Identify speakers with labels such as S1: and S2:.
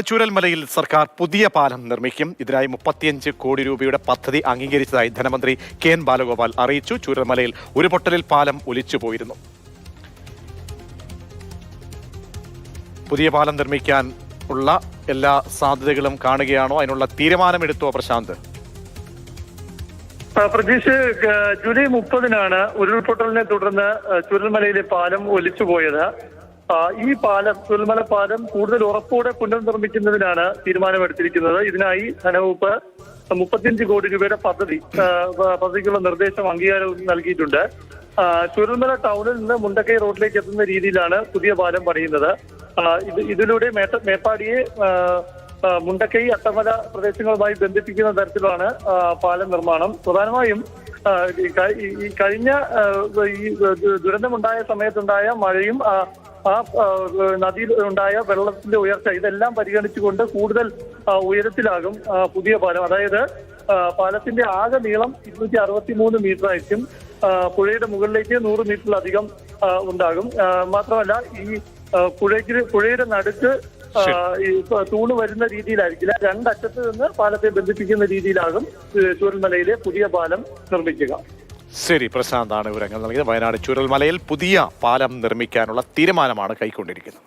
S1: ചൂരൽമലയിൽ സർക്കാർ പുതിയ പാലം നിർമ്മിക്കും. ഇതിനായി മുപ്പത്തിയഞ്ച് കോടി രൂപയുടെ പദ്ധതി അംഗീകരിച്ചതായി ധനമന്ത്രി കെ എൻ ബാലഗോപാൽ അറിയിച്ചു. ചൂരൽമലയിൽ ഉരുപൊട്ടലിൽ പാലം ഒലിച്ചു പോയിരുന്നു. പുതിയ പാലം നിർമ്മിക്കാൻ ഉള്ള എല്ലാ സാധ്യതകളും കാണുകയാണോ? അതിനുള്ള തീരുമാനമെടുത്തോ പ്രശാന്ത്?
S2: പ്രതീക്ഷ ജൂലൈ മുപ്പതിനാണ് ഉരുൾപൊട്ടലിനെ തുടർന്ന് ചുരൽമലയിലെ പാലം ഒലിച്ചുപോയത് ഈ പാലം ചുരൽമല പാലം കൂടുതൽ ഉറപ്പോടെ പുനർനിർമ്മിക്കുന്നതിനാണ് തീരുമാനമെടുത്തിരിക്കുന്നത്. ഇതിനായി ധനവകുപ്പ് മുപ്പത്തിയഞ്ച് കോടി രൂപയുടെ പദ്ധതി പദ്ധതിക്കുള്ള നിർദ്ദേശം അംഗീകാരവും നൽകിയിട്ടുണ്ട്. ആ, ചുരൽമല ടൗണിൽ നിന്ന് മുണ്ടക്കൈ റോഡിലേക്ക് എത്തുന്ന രീതിയിലാണ് പുതിയ പാലം പണിയുന്നത്. ഇത് ഇതിലൂടെ മേട്ട മേപ്പാടിയെ മുണ്ടക്കൈ അട്ടമല പ്രദേശങ്ങളുമായി ബന്ധിപ്പിക്കുന്ന തരത്തിലാണ് പാലം നിർമ്മാണം. പ്രധാനമായും ഈ കഴിഞ്ഞ ഈ ദുരന്തമുണ്ടായ സമയത്തുണ്ടായ മഴയും ആ, നദിയിൽ ഉണ്ടായ വെള്ളത്തിന്റെ ഉയർച്ച ഇതെല്ലാം പരിഗണിച്ചുകൊണ്ട് കൂടുതൽ ഉയരത്തിലാകും പുതിയ പാലം. അതായത് പാലത്തിന്റെ ആകെ നീളം ഇരുന്നൂറ്റി അറുപത്തി മൂന്ന് മീറ്റർ ആയിരിക്കും പുഴയുടെ മുകളിലേക്ക് നൂറ് മീറ്ററിലധികം ഉണ്ടാകും. മാത്രമല്ല ഈ പുഴയ്ക്ക് പുഴയുടെ നടുക്ക് തൂണ് വരുന്ന രീതിയിലായിരിക്കില്ല. രണ്ടറ്റത്ത് നിന്ന് പാലത്തെ ബന്ധിപ്പിക്കുന്ന രീതിയിലാകും ചൂരൽമലയിലെ പുതിയ പാലം നിർമ്മിക്കുക.
S1: ശരി പ്രശാന്താണ് വിവരങ്ങൾ നൽകിയത്. വയനാട് ചുരൽമലയിൽ പുതിയ പാലം നിർമ്മിക്കാനുള്ള തീരുമാനമാണ് കൈക്കൊണ്ടിരിക്കുന്നത്.